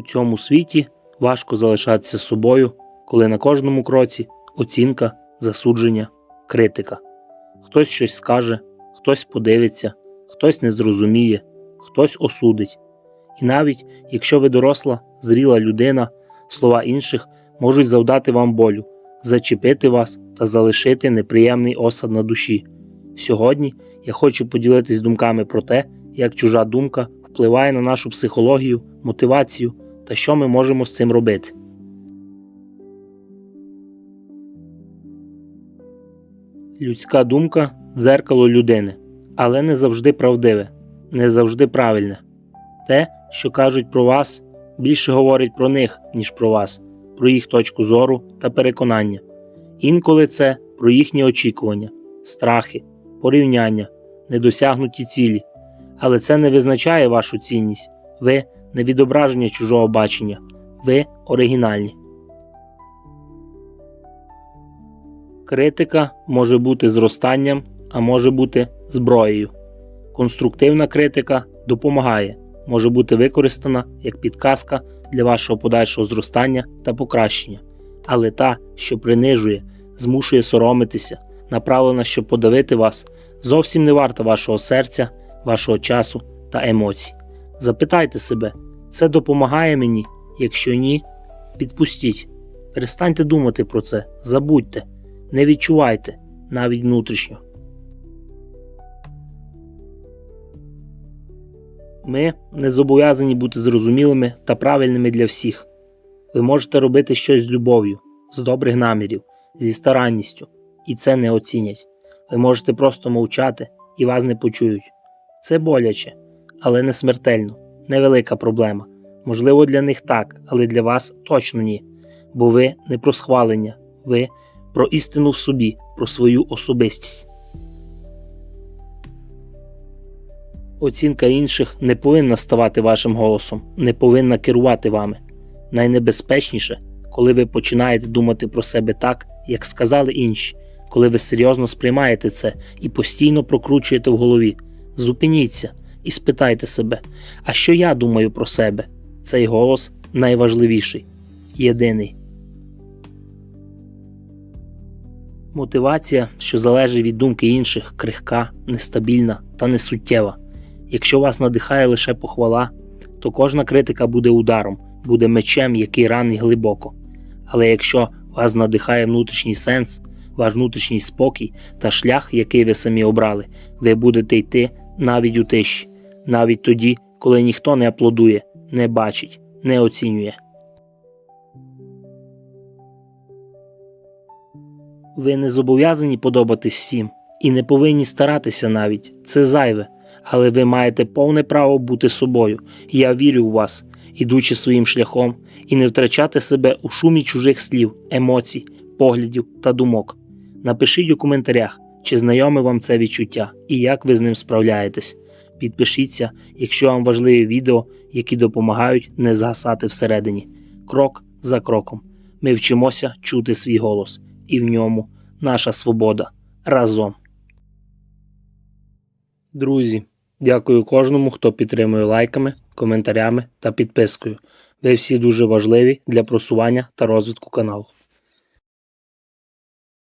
У цьому світі важко залишатися собою, коли на кожному кроці оцінка, засудження, критика. Хтось щось скаже, хтось подивиться, хтось не зрозуміє, хтось осудить. І навіть якщо ви доросла, зріла людина, слова інших можуть завдати вам болю, зачепити вас та залишити неприємний осад на душі. Сьогодні я хочу поділитись думками про те, як чужа думка впливає на нашу психологію, мотивацію та що ми можемо з цим робити. Людська думка дзеркало людини, але не завжди правдиве, не завжди правильне. Те, що кажуть про вас, більше говорить про них, ніж про вас, про їх точку зору та переконання. Інколи це про їхні очікування, страхи, порівняння, недосягнуті цілі. Але це не визначає вашу цінність. Ви не відображення чужого бачення, ви оригінальні. Критика може бути зростанням, а може бути зброєю. Конструктивна критика допомагає, може бути використана як підказка для вашого подальшого зростання та покращення. Але та, що принижує, змушує соромитися, направлена, щоб подавити вас, зовсім не варта вашого серця, вашого часу та емоцій. Запитайте себе, це допомагає мені? Якщо ні, відпустіть. Перестаньте думати про це, забудьте, не відчувайте навіть внутрішньо. Ми не зобов'язані бути зрозумілими та правильними для всіх. Ви можете робити щось з любов'ю, з добрих намірів, зі старанністю, і це не оцінять. Ви можете просто мовчати і вас не почують. Це боляче, але не смертельно, невелика проблема. Можливо, для них так, але для вас точно ні. Бо ви не про схвалення, ви про істину в собі, про свою особистість. Оцінка інших не повинна ставати вашим голосом, не повинна керувати вами. Найнебезпечніше, коли ви починаєте думати про себе так, як сказали інші, коли ви серйозно сприймаєте це і постійно прокручуєте в голові. Зупиніться і спитайте себе, а що я думаю про себе? Цей голос найважливіший, єдиний. Мотивація, що залежить від думки інших, крихка, нестабільна та несуттєва. Якщо вас надихає лише похвала, то кожна критика буде ударом, буде мечем, який ранить глибоко. Але якщо вас надихає внутрішній сенс, ваш внутрішній спокій та шлях, який ви самі обрали, ви будете йти навіть у тиші, навіть тоді, коли ніхто не аплодує, не бачить, не оцінює. Ви не зобов'язані подобатись всім і не повинні старатися навіть. Це зайве. Але ви маєте повне право бути собою. Я вірю у вас, ідучи своїм шляхом, і не втрачати себе у шумі чужих слів, емоцій, поглядів та думок. Напишіть у коментарях, чи знайоме вам це відчуття і як ви з ним справляєтесь. Підпишіться, якщо вам важливі відео, які допомагають не згасати всередині. Крок за кроком. Ми вчимося чути свій голос, і в ньому наша свобода разом. Друзі, дякую кожному, хто підтримує лайками, коментарями та підпискою. Ви всі дуже важливі для просування та розвитку каналу.